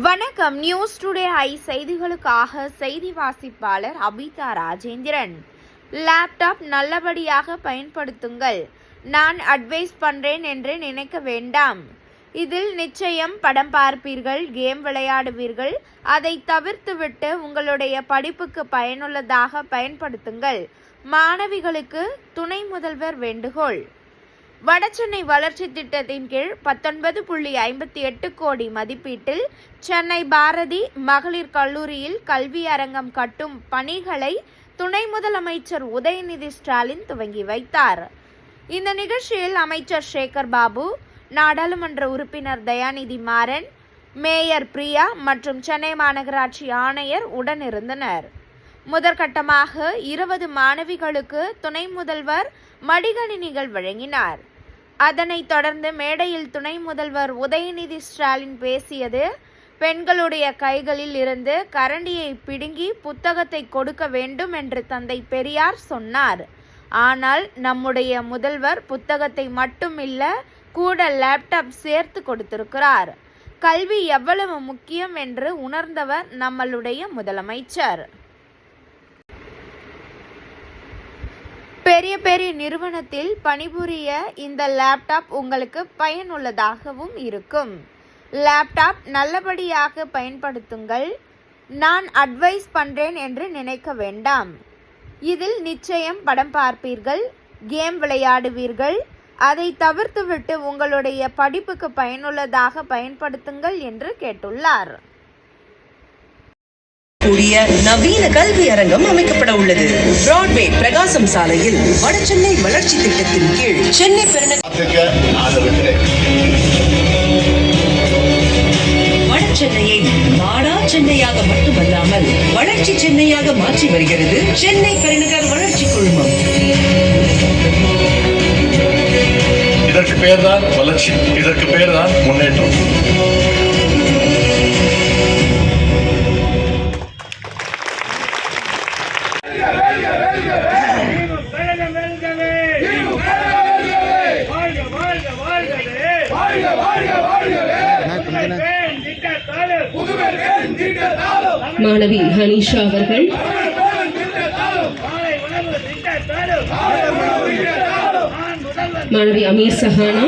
வணக்கம். News today I செய்திகளுக்காக செய்தி வாசிப்பாளர் அபிதா ராஜேந்திரன். லேப்டாப் நல்லபடியாக பயன்படுத்துங்கள். நான் அட்வைஸ் பண்றேன் என்று நினைக்க வேண்டாம். இதில் நிச்சயம் படம் பார்ப்பீர்கள் கேம் விளையாடுவீர்கள். அதை தவிர்த்துவிட்டு உங்களுடைய படிப்புக்கு பயனுள்ளதாக பயன்படுத்துங்கள். மாணவிகளுக்கு துணை முதல்வர் வேண்டுகோள். வடசென்னை வளர்ச்சி திட்டத்தின் கீழ் பத்தொன்பது புள்ளி ஐம்பத்தி எட்டு கோடி மதிப்பீட்டில் சென்னை பாரதி மகளிர் கல்லூரியில் கல்வி அரங்கம் கட்டும் பணிகளை துணை முதலமைச்சர் உதயநிதி ஸ்டாலின் துவங்கி வைத்தார். இந்த நிகழ்ச்சியில் அமைச்சர் சேகர் பாபு நாடாளுமன்ற உறுப்பினர் தயாநிதி மாறன் மேயர் பிரியா மற்றும் சென்னை மாநகராட்சி ஆணையர் உடனிருந்தனர். முதற்கட்டமாக இருபது மாணவிகளுக்கு துணை முதல்வர் மடிகணினிகள் வழங்கினார். அதனைத் தொடர்ந்து மேடையில் துணை முதல்வர் உதயநிதி ஸ்டாலின் பேசியது பெண்களுடைய கைகளில் இருந்து கரண்டியை பிடுங்கி புத்தகத்தை கொடுக்க வேண்டும் என்று தந்தை பெரியார் சொன்னார். ஆனால் நம்முடைய முதல்வர் புத்தகத்தை மட்டுமில்ல கூட லேப்டாப் சேர்த்து கொடுத்திருக்கிறார். கல்வி எவ்வளவு முக்கியம் என்று உணர்ந்தவர் நம்மளுடைய முதலமைச்சர். பெரிய பெரிய நிறுவனத்தில் பணிபுரிய இந்த லேப்டாப் உங்களுக்கு பயனுள்ளதாகவும் இருக்கும். லேப்டாப் நல்லபடியாக பயன்படுத்துங்கள். நான் அட்வைஸ் பண்ணுறேன் என்று நினைக்க வேண்டாம். இதில் நிச்சயம் படம் பார்ப்பீர்கள் கேம் விளையாடுவீர்கள். அதை தவிர்த்துவிட்டு உங்களுடைய படிப்புக்கு பயனுள்ளதாக பயன்படுத்துங்கள் என்று கேட்டுள்ளார். கூடிய நவீன கல்வி அரங்கம் அமைக்கப்பட உள்ளது. பிராட்வே பிரகாசம் சாலையில் வடசென்னை வளர்ச்சி திட்டத்தின் கீழ் சென்னை பெருநகர வடசென்னையை நாடா சென்னையாக மட்டுமல்லாமல் வளர்ச்சி சென்னையாக மாற்றி வருகிறது சென்னை பெருநகர் வளர்ச்சி குழுமம். இதற்கு பெயர்தான் வளர்ச்சி. இதற்கு பெயர்தான் முன்னேற்றம். மாணவி ஹனீஷா அவர்கள். மாணவி அமீர் சஹானா.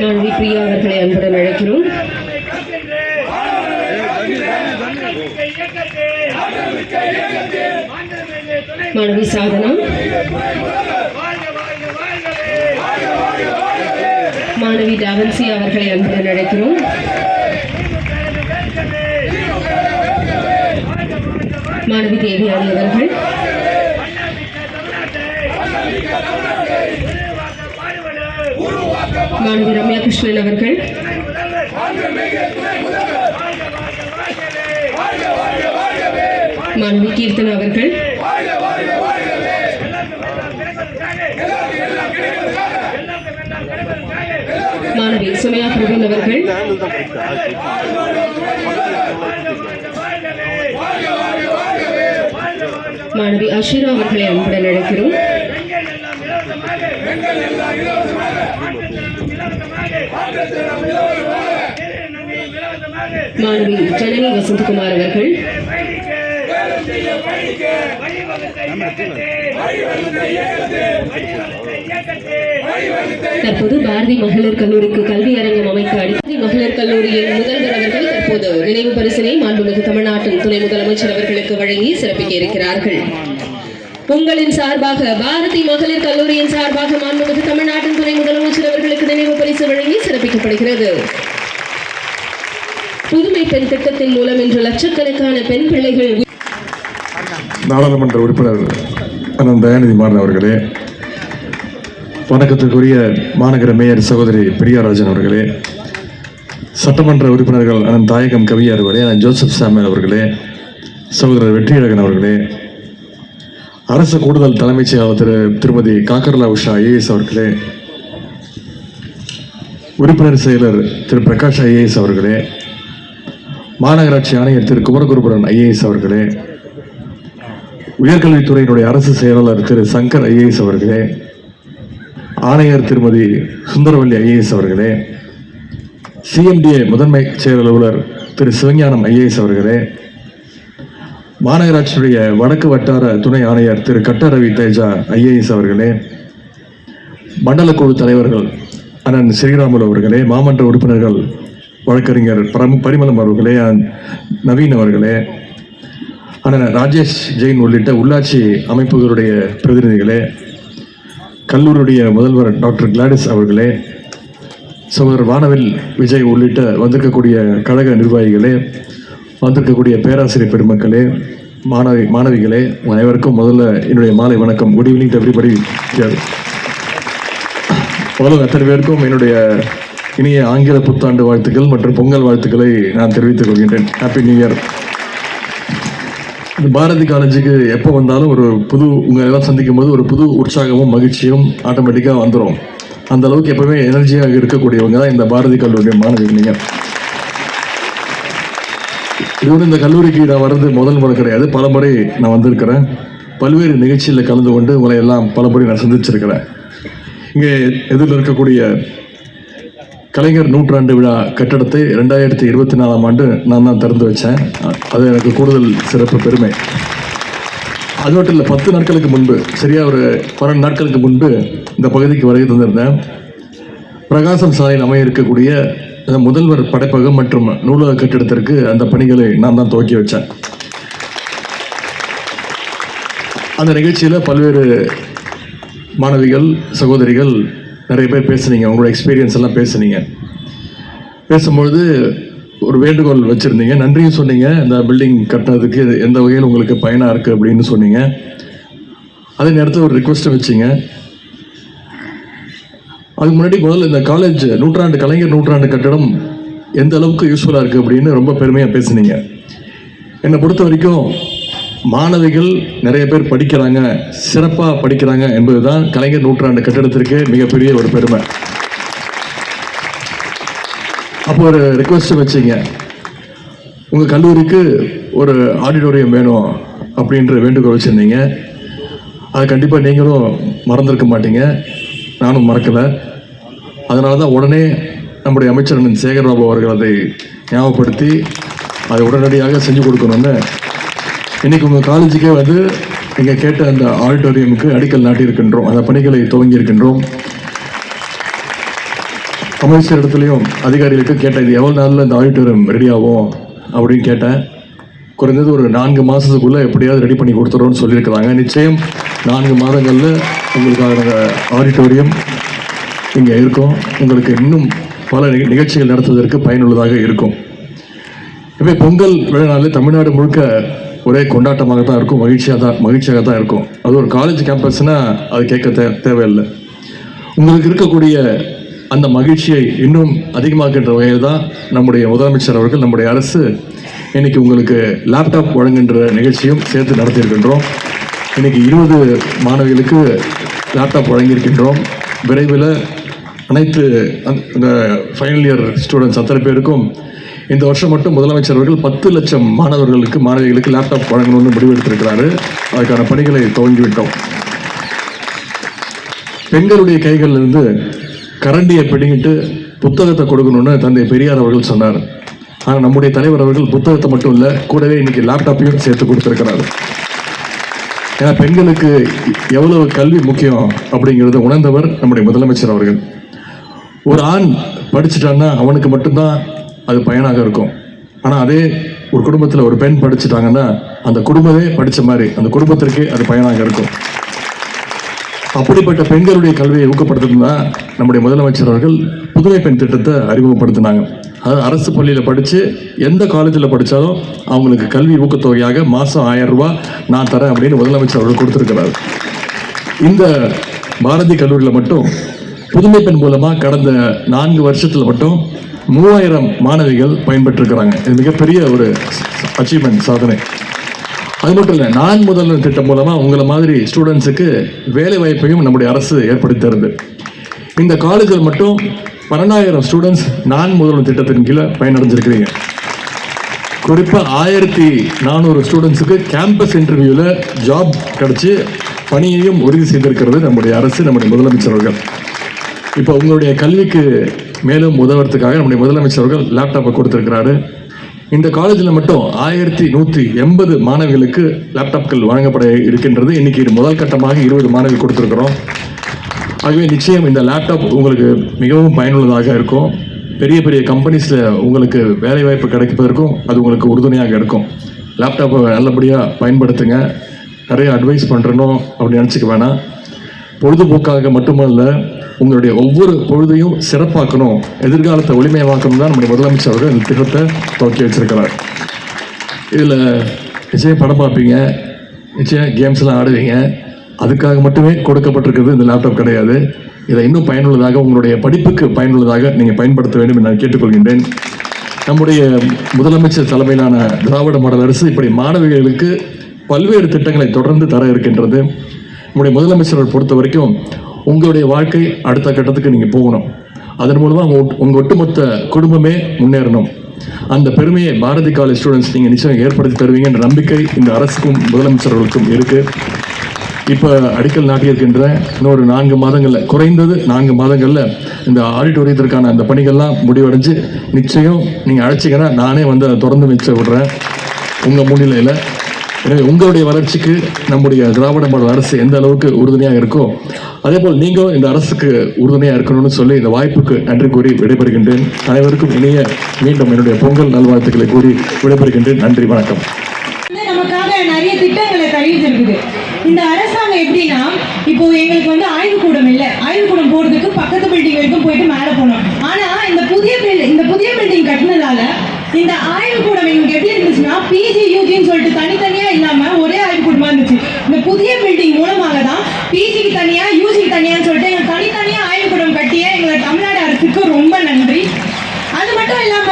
மாணவி பிரியா அவர்களை அன்புடன் அழைக்கிறோம். மாணவி சாதனா. மாணவி டாவன்சி அவர்களை அன்புடன் அழைக்கிறோம். மாணவி தேவியானி அவர்கள் மாணவி ரம்யா கிருஷ்ணன் அவர்கள். மாணவி கீர்த்தனா அவர்கள். மாணவி சுமையா பிரவீன் அவர்கள். மாணவி அஷிரா அவர்களை அன்புடன் அழைக்கிறோம். மாணவி ஜனனி வசந்தகுமார் அவர்கள். தற்போது பாரதி மகளிர் கல்லூரிக்கு கல்வி அரங்கம் அமைக்க அடிப்படை மகளிர் கல்லூரியின் முதல்வர் அவர்கள் தற்போது நினைவு பரிசினை மாண்புமிகு தமிழ்நாட்டின் துணை முதலமைச்சர் அவர்களுக்கு வழங்கி சிறப்பிக்க இருக்கிறார்கள். உங்களின் சார்பாக பாரதி மகளிர் கல்லூரியின் சார்பாக மாண்புமிகு தமிழ்நாட்டின் துணை முதலமைச்சர் அவர்களுக்கு நினைவு பரிசு வழங்கி சிறப்பிக்கப்படுகிறது. புதுமை பெண் திட்டத்தின் மூலம் இன்று லட்சக்கணக்கான பெண் பிள்ளைகள் நாடாளுமன்ற உறுப்பினர் அண்ணன் தயாநிதி மாறன் அவர்களே வணக்கத்துக்குரிய மாநகர மேயர் சகோதரி பிரியாராஜன் அவர்களே சட்டமன்ற உறுப்பினர்கள் அண்ணன் தாயகம் கவியார் அவர்களே அண்ணன் ஜோசப் சாமியல் அவர்களே சகோதரர் வெற்றியழகன் அவர்களே அரசு கூடுதல் தலைமைச் செயலாளர் திரு திருமதி காக்கர்லா உஷா ஐஏஎஸ் அவர்களே உறுப்பினர் செயலர் திரு பிரகாஷ் ஐஏஎஸ் அவர்களே மாநகராட்சி ஆணையர் திரு குமரகுருபுரன் ஐஏஎஸ் அவர்களே உயர்கல்வித்துறையினுடைய அரசு செயலாளர் திரு சங்கர் ஐஏஎஸ் அவர்களே ஆணையர் திருமதி சுந்தரவல்லி ஐஏஎஸ் அவர்களே சிஎம்டிஏ முதன்மை செயல் அலுவலர் திரு சிவஞானம் ஐஏஎஸ் அவர்களே மாநகராட்சியுடைய வடக்கு வட்டார துணை ஆணையர் திரு கட்டரவி தேஜா ஐஏஎஸ் அவர்களே மண்டலக்குழு தலைவர்கள் அண்ணன் ஸ்ரீராமுலு அவர்களே மாமன்ற உறுப்பினர்கள் வழக்கறிஞர் பரம் பரிமளம் அவர்களே நவீன் அவர்களே அண்ணன் ராஜேஷ் ஜெயின் உள்ளிட்ட உள்ளாட்சி அமைப்புகளுடைய பிரதிநிதிகளே கல்லூரியுடைய முதல்வர் டாக்டர் கிளாடிஸ் அவர்களே சகோதரர் வானவில் விஜய் உள்ளிட்ட வந்திருக்கக்கூடிய கழக நிர்வாகிகளே வந்திருக்கக்கூடிய பேராசிரியர் பெருமக்களே மாணவி மாணவிகளே அனைவருக்கும் முதல்ல என்னுடைய மாலை வணக்கம். குட் ஈவினிங் டு எவ்ரிபடி முதல்ல அத்தனை பேருக்கும் என்னுடைய இனிய ஆங்கில புத்தாண்டு வாழ்த்துக்கள் மற்றும் பொங்கல் வாழ்த்துக்களை நான் தெரிவித்துக் கொள்கின்றேன். ஹாப்பி நியூ இயர் இந்த பாரதி காலேஜுக்கு எப்போ வந்தாலும் ஒரு புது உங்க எல்லாம் சந்திக்கும் போது ஒரு புது உற்சாகமும் மகிழ்ச்சியும் ஆட்டோமேட்டிக்காக வந்துடும் அந்த அளவுக்கு எப்பவுமே எனர்ஜியாக இருக்கக்கூடியவங்க தான் இந்த பாரதி கல்லூரிய மாணவிகள் நீங்கள் இதோடு இந்த கல்லூரிக்கு நான் வர்றது முதல் முறை கிடையாது. பல முறை நான் வந்திருக்கிறேன். பல்வேறு நிகழ்ச்சியில் கலந்து கொண்டு உங்களை எல்லாம் பல முறை நான் சந்திச்சிருக்கிறேன். இங்கே எதிரில் இருக்கக்கூடிய கலைஞர் நூற்றாண்டு விழா கட்டடத்தை ரெண்டாயிரத்தி இருபத்தி நாலாம் ஆண்டு நான் தான் திறந்து வச்சேன். அது எனக்கு கூடுதல் சிறப்பு பெருமை. அது மட்டும் இல்லை பத்து நாட்களுக்கு முன்பு சரியாக ஒரு பன்னெண்டு நாட்களுக்கு முன்பு இந்த பகுதிக்கு வருகை தந்திருந்தேன். பிரகாசம் சாலையில் அமைய இருக்கக்கூடிய அந்த முதல்வர் படைப்பகம் மற்றும் நூலக கட்டிடத்திற்கு அந்த பணிகளை நான் தான் துவக்கி வச்சேன். அந்த நிகழ்ச்சியில் பல்வேறு மாணவிகள் சகோதரிகள் நிறைய பேர் பேசுனீங்க உங்களோட எக்ஸ்பீரியன்ஸ் எல்லாம் பேசுனீங்க. பேசும்பொழுது ஒரு வேண்டுகோள் வச்சுருந்தீங்க. நன்றியும் சொன்னீங்க. இந்த பில்டிங் கட்டினதுக்கு எந்த வகையில் உங்களுக்கு பயனாக இருக்குது அப்படின்னு சொன்னீங்க. அதே நேரத்தில் ஒரு ரிக்வெஸ்ட்டை வச்சிங்க. அதுக்கு முன்னாடி முதல்ல இந்த காலேஜ் நூற்றாண்டு கலைஞர் நூற்றாண்டு கட்டடம் எந்த அளவுக்கு யூஸ்ஃபுல்லாக இருக்குது அப்படின்னு ரொம்ப பெருமையாக பேசுனீங்க. என்னை பொறுத்த வரைக்கும் மாணவிகள் நிறைய பேர் படிக்கிறாங்க சிறப்பாக படிக்கிறாங்க என்பதுதான் கலைஞர் நூற்றாண்டு கட்டிடத்திற்கு மிகப்பெரிய ஒரு பெருமை. அப்போ ஒரு ரிக்வெஸ்ட் வச்சிங்க. உங்கள் கல்லூரிக்கு ஒரு ஆடிட்டோரியம் வேணும் அப்படின்ற வேண்டுகோள் வச்சுருந்தீங்க. அது கண்டிப்பாக நீங்களும் மறந்துருக்க மாட்டீங்க. நானும் மறக்கலை. அதனால தான் உடனே நம்முடைய அமைச்சர் சேகர்பாபு அவர்கள் அதை ஞாபகப்படுத்தி அதை உடனடியாக செஞ்சு கொடுக்கணும்னு இன்னைக்கு உங்கள் காலேஜுக்கே வந்து நீங்கள் கேட்ட அந்த ஆடிட்டோரியமுக்கு அடிக்கல் நாட்டியிருக்கின்றோம். அந்த பணிகளை துவங்கி இருக்கின்றோம் அமைச்சர் இடத்துலையும் அதிகாரிகளுக்கு கேட்டேன் இது எவ்வளோ நாளில் இந்த ஆடிட்டோரியம் ரெடி ஆகும்? அப்படின்னு கேட்டேன். குறைந்தது ஒரு நான்கு மாதத்துக்குள்ளே எப்படியாவது ரெடி பண்ணி கொடுத்துறோம்னு சொல்லியிருக்கிறாங்க. நிச்சயம் நான்கு மாதங்களில் உங்களுக்காக ஆடிட்டோரியம் இங்கே இருக்கும். உங்களுக்கு இன்னும் பல நிகழ்ச்சிகள் நடத்துவதற்கு பயனுள்ளதாக இருக்கும். இப்போ பொங்கல் விழானாலே தமிழ்நாடு முழுக்க ஒரே கொண்டாட்டமாக தான் இருக்கும் மகிழ்ச்சியாக தான் மகிழ்ச்சியாக தான் இருக்கும். அது ஒரு காலேஜ் கேம்பஸ்னால் அது கேட்க தே தேவையில்லை. உங்களுக்கு இருக்கக்கூடிய அந்த மகிழ்ச்சியை இன்னும் அதிகமாக்கின்ற வகையில் தான் நம்முடைய முதலமைச்சர் அவர்கள் நம்முடைய அரசு இன்னைக்கு உங்களுக்கு லேப்டாப் வழங்குகின்ற நிகழ்ச்சியும் சேர்த்து நடத்தியிருக்கின்றோம். இன்னைக்கு இருபது மாணவிகளுக்கு லேப்டாப் வழங்கியிருக்கின்றோம். விரைவில் அனைத்து அந்த- அந்த ஃபைனல் இயர் ஸ்டூடெண்ட்ஸ் அத்தனை பேருக்கும் இந்த வருஷம் மட்டும் முதலமைச்சர் அவர்கள் பத்து லட்சம் மாணவர்களுக்கு மாணவிகளுக்கு லேப்டாப் வழங்கணும்னு முடிவெடுத்திருக்கிறாரு. அதுக்கான பணிகளை துவங்கிவிட்டோம். பெண்களுடைய கைகளில் இருந்து கரண்டியை பிடிங்கிட்டு புத்தகத்தை கொடுக்கணும்னு தந்தை பெரியார் அவர்கள் சொன்னார். ஆனால் நம்முடைய தலைவர் அவர்கள் புத்தகத்தை மட்டும் இல்லை கூடவே இன்னைக்கு லேப்டாப்பையும் சேர்த்து கொடுத்துருக்கிறாரு. ஏன்னா பெண்களுக்கு எவ்வளவு கல்வி முக்கியம் அப்படிங்கிறத உணர்ந்தவர் நம்முடைய முதலமைச்சர் அவர்கள். ஒரு ஆண் படிச்சுட்டான்னா அவனுக்கு மட்டும்தான் அது பயனாக இருக்கும். ஆனால் அதே ஒரு குடும்பத்தில் ஒரு பெண் படிச்சுட்டாங்கன்னா அந்த குடும்பமே படித்த மாதிரி அந்த குடும்பத்திற்கே அது பயனாக இருக்கும். அப்படிப்பட்ட பெண்களுடைய கல்வியை ஊக்கப்படுத்தணும்னா நம்முடைய முதலமைச்சர் அவர்கள் புதுமை பெண் திட்டத்தை அறிமுகப்படுத்தினாங்க. அதாவது அரசு பள்ளியில் படித்து எந்த காலேஜில் படித்தாலும் அவங்களுக்கு கல்வி ஊக்கத்தொகையாக மாதம் ஆயிரம் ரூபா நான் தரேன் அப்படின்னு முதலமைச்சர் அவர்கள் கொடுத்துருக்கிறார். இந்த பாரதி கல்லூரியில் மட்டும் புதுமை பெண் மூலமாக கடந்த நான்கு வருஷத்தில் மட்டும் மூவாயிரம் மாணவிகள் பயன்பெற்றிருக்கிறாங்க. இது மிகப்பெரிய ஒரு அச்சீவ்மெண்ட் சாதனை. அது மட்டும் இல்லை நான் முதல்வர் திட்டம் மூலமாக உங்களை மாதிரி ஸ்டூடெண்ட்ஸுக்கு வேலை வாய்ப்பையும் நம்முடைய அரசு ஏற்படுத்தி தருது. இந்த காலேஜில் மட்டும் பன்னெண்டாயிரம் ஸ்டூடெண்ட்ஸ் நான் முதல்வர் திட்டத்தின் கீழே பயனடைஞ்சிருக்கிறீங்க. குறிப்பாக ஆயிரத்தி நானூறு ஸ்டூடெண்ட்ஸுக்கு கேம்பஸ் இன்டர்வியூவில் ஜாப் கிடச்சி பணியையும் உறுதி செய்திருக்கிறது நம்முடைய அரசு நம்முடைய முதலமைச்சர் அவர்கள். இப்போ உங்களுடைய கல்விக்கு மேலும் உதவுறதுக்காக நம்முடைய முதலமைச்சர் அவர்கள் லேப்டாப்பை கொடுத்துருக்கிறாரு. இந்த காலேஜில் மட்டும் ஆயிரத்தி நூற்றி எண்பது மாணவிகளுக்கு லேப்டாப்கள் வழங்கப்பட இருக்கின்றது. இன்னைக்கு இது முதல் கட்டமாக இருபது மாணவிகள் கொடுத்துருக்குறோம். ஆகவே நிச்சயம் இந்த லேப்டாப் உங்களுக்கு மிகவும் பயனுள்ளதாக இருக்கும். பெரிய பெரிய கம்பெனிஸில் உங்களுக்கு வேலைவாய்ப்பு கிடைப்பதற்கும் அது உங்களுக்கு உறுதுணையாக இருக்கும். லேப்டாப்பை நல்லபடியாக பயன்படுத்துங்க. நிறைய அட்வைஸ் பண்ணுறணும் அப்படின்னு நினச்சிக்க வேணாம். பொழுதுபோக்காக மட்டுமல்ல உங்களுடைய ஒவ்வொரு பொழுதையும் சிறப்பாக்கணும் எதிர்காலத்தை ஒளிமயமாக்கணும் தான் நம்முடைய முதலமைச்சர் அவர்கள் இந்த திட்டத்தை துவக்கி வச்சிருக்கிறார். இதில் நிச்சயம் படம் பார்ப்பீங்க நிச்சயம் கேம்ஸ்லாம் ஆடுவீங்க. அதுக்காக மட்டுமே கொடுக்கப்பட்டிருக்கிறது இந்த லேப்டாப் கிடையாது. இதை இன்னும் பயனுள்ளதாக உங்களுடைய படிப்புக்கு பயனுள்ளதாக நீங்கள் பயன்படுத்த வேண்டும் என்று நான் கேட்டுக்கொள்கின்றேன். நம்முடைய முதலமைச்சர் தலைமையிலான திராவிட மாடல் அரசு இப்படி மாணவிகளுக்கு பல்வேறு திட்டங்களை தொடர்ந்து தர இருக்கின்றது. நம்முடைய முதலமைச்சர்கள் பொறுத்த வரைக்கும் உங்களுடைய வாழ்க்கை அடுத்த கட்டத்துக்கு நீங்கள் போகணும். அதன் மூலமாக உங்கள் உங்கள் ஒட்டுமொத்த குடும்பமே முன்னேறணும். அந்த பெருமையை பாரதி காலேஜ் ஸ்டூடெண்ட்ஸ் நீங்கள் நிச்சயம் ஏற்படுத்தி தருவீங்கன்ற நம்பிக்கை இந்த அரசுக்கும் முதலமைச்சர்களுக்கும் இருக்குது இப்போ அடிக்கல் நாட்டியிருக்கின்ற இன்னொரு நான்கு மாதங்களில் குறைந்தது நான்கு மாதங்களில் இந்த ஆடிட்டோரியத்திற்கான அந்த பணிகள்லாம் முடிவடைஞ்சு நிச்சயம் நீங்கள் அழைச்சிங்கன்னா நானே வந்து அதை திறந்து வச்சு விடுறேன். உங்கள் முன்னிலையில் எனவே உங்களுடைய வளர்ச்சிக்கு நம்முடைய திராவிட மாடல் அரசு எந்த அளவுக்கு உறுதுணையாக இருக்கோ அதே போல் நீங்களும் இந்த அரசுக்கு உறுதுணையாக இருக்கணும்னு சொல்லி இந்த வாய்ப்புக்கு நன்றி கூறி விடைபெறுகின்றேன். அனைவருக்கும் இணைய மீண்டும் என்னுடைய பொங்கல் நல்வாழ்த்துக்களை கூறி விடைபெறுகின்றேன். நன்றி வணக்கம். நமக்காக நிறைய திட்டங்களை தெரிவிச்சிருக்குது இந்த அரசாங்கம் எப்படின்னா இப்போ எங்களுக்கு வந்து ஆய்வுக்கூடம் இல்லை. ஆய்வுக்கூடம் போறதுக்கு பக்கத்து பில்டிங் வரைக்கும் போயிட்டு மேலே போனோம் ஆனா இந்த புதிய பில்டிங் இந்த புதிய பில்டிங் கட்டினதால இந்த ஆய்வுக்கூடம் எங்களுக்கு எப்படி இருந்துச்சுன்னா பிஜி யூஜின்னு சொல்லிட்டு தனித்தனியா இல்லாம ஒரே ஆய்வுக்கூடமா இருந்துச்சு. இந்த புதிய பில்டிங் மூலமாக தான் பிஜிக்கு தனியா யூஜிக்கு தனியான்னு சொல்லிட்டு எங்களுக்கு தனித்தனியா ஆய்வுக்கூடம் கட்டிய எங்களை தமிழ்நாடு அரசுக்கு ரொம்ப நன்றி. அது மட்டும் இல்லாம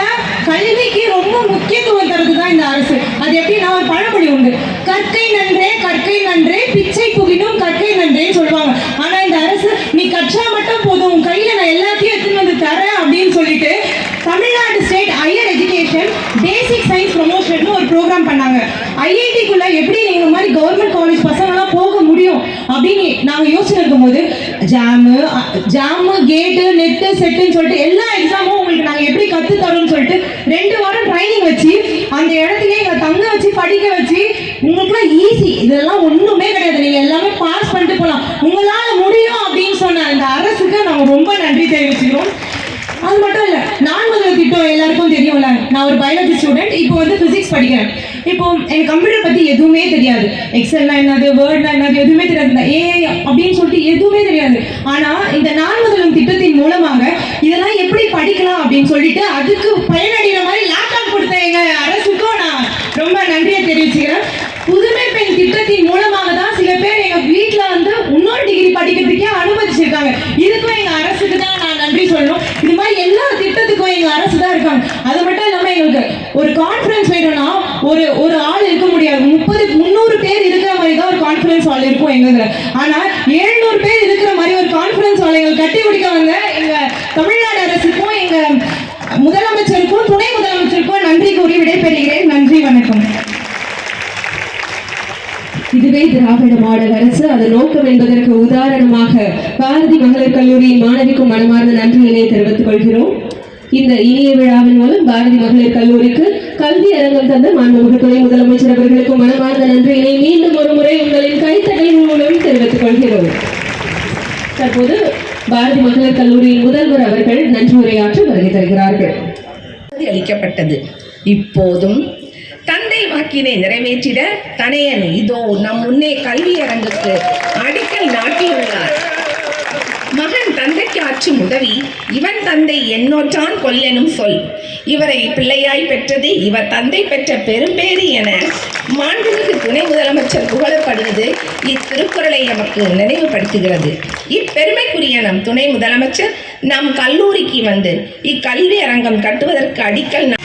கல்விக்கு ரொம்ப முக்கியத்துவம் தருது தான் இந்த அரசு. அது எப்படின்னா ஒரு பழமொழி உண்டு. கற்கை நன்றே கற்கை நன்றே பிச்சை புகினும் கற்கை நன்றேன்னு சொல்லுவாங்க ஆனா இந்த அரசு நீ கற்றா மட்டும் போதும் உன் கையில நான் எல்லாத்தையும் எடுத்துன்னு வந்து தரேன் அப்படின்னு சொல்லிட்டு Tamil Nadu state higher education basic science promotion ஒரு ப்ரோக்ராம் பண்ணாங்க ஐஐடிக்குள்ள எப்படி நீங்க மாதிரி கவர்மெண்ட் காலேஜ் பசங்களாம் போக முடியும் அப்படின்னு நாங்க யோசிச்சு இருக்கும்போது ஜாமு ஜாமு கேட்டு நெட்டு செட்டுன்னு சொல்லிட்டு எல்லா எக்ஸாமும் உங்களுக்கு நாங்க எப்படி கத்து தரோம்னு சொல்லிட்டு ரெண்டு வாரம் ட்ரைனிங் வச்சு அந்த இடத்துலயே எங்களை தங்க வச்சு படிக்க வச்சு உங்களுக்குலாம் ஈஸி இதெல்லாம் ஒண்ணுமே கிடையாது. நீங்க எல்லாமே பாஸ் பண்ணிட்டு போலாம். உங்களால முடியும் அப்படின்னு சொன்ன அந்த அரசுக்கு நாங்க ரொம்ப நன்றி தெரிவிச்சுக்கிறோம். அது மட்டும் இல்ல நான் முதல் திட்டம் எல்லாருக்கும் தெரியும்ல. நான் ஒரு பயாலஜி ஸ்டூடெண்ட் இப்போ வந்து பிசிக்ஸ் படிக்கிறேன். இப்போ எனக்கு கம்ப்யூட்டர் பத்தி எதுவுமே தெரியாது. எக்ஸல்னா என்னது வேர்ட்னா என்னது எதுவுமே தெரியாது. ஏ அப்படின்னு சொல்லிட்டு எதுவுமே தெரியாது. ஆனா இந்த நான்முதலும் திட்டத்தின் மூலமாக இதெல்லாம் எப்படி படிக்கலாம் அப்படின்னு சொல்லிட்டு அதுக்கு பயனடைகிற மாதிரி லேப்டாப் கொடுத்த எங்க அரசுக்கும் நான் ரொம்ப நன்றியை தெரிவிச்சுக்கிறேன். புதுமை பெண் திட்டத்தின் மூலமாக தான் சில பேர் எங்க வீட்டில் வந்து இன்னொரு டிகிரி படிக்கிறதுக்கே அனுமதிச்சிருக்காங்க. இதுக்கும் எங்க அரசுக்கு தான் நான் நன்றி சொல்லணும். இது மாதிரி எல்லா திட்டத்துக்கும் எங்க அரசு தான் இருக்காங்க. அது மட்டும் எங்களுக்கு ஒரு கான்ஃபரன்ஸ் வேணும்னா ஒரு ஒரு ஆள் இருக்க முடியாது. முப்பது முந்நூறு பேர் இருக்கிற மாதிரி தான் ஒரு கான்ஃபரன்ஸ் ஹால் இருக்கும் எங்க ஆனா எழுநூறு பேர் இருக்கிற மாதிரி ஒரு கான்ஃபரன்ஸ் ஹால் எங்களுக்கு கட்டி பிடிக்க வந்த எங்க தமிழ்நாடு அரசுக்கும் எங்க முதலமைச்சருக்கும் துணை முதலமைச்சருக்கும் நன்றி கூறி விடைபெறுகிறேன். நன்றி வணக்கம். இதுவே திராவிட மாடல் அரசு அதன் நோக்கம் என்பதற்கு உதாரணமாக பாரதி மகளிர் கல்லூரி மாணவிக்கும் மனமார்ந்த நன்றியினை தெரிவித்துக் கொள்கிறோம். இந்த இனிய விழாவின் மூலம் பாரதி மகளிர் கல்லூரிக்கு கல்வி அரங்கம் தந்த மாண்புமிகு துணை முதலமைச்சர் அவர்களுக்கும் மனமார்ந்த நன்றியினை மீண்டும் ஒரு முறை உங்களின் கைத்தட்டலின் மூலம் தெரிவித்துக் கொள்கிறோம். தற்போது பாரதி மகளிர் கல்லூரியின் முதல்வர் அவர்கள் நன்றி உரையாற்ற வருகை தருகிறார்கள். அளிக்கப்பட்டது. இப்போதும் தந்தை வாக்கினை நிறைவேற்றிட தனையன் இதோ நம் முன்னே கல்வியரங்குக்கு அடிக்கல் நாட்டியுள்ளார். தந்தைக்கு உதவி இவன் தந்தை என்னோற்றான் கொல்லெனும் சொல். இவரை பிள்ளையாய் பெற்றது இவர் தந்தை பெற்ற பெரும்பேறு என. மாண்புமிகு துணை முதலமைச்சர் புகழப்படுவது இத்திருக்குறளை நமக்கு நினைவுபடுத்துகிறது. இப்பெருமைக்குரிய நம் துணை முதலமைச்சர் நம் கல்லூரிக்கு வந்து இக்கல்வி அரங்கம் கட்டுவதற்கு அடிக்கல் நா-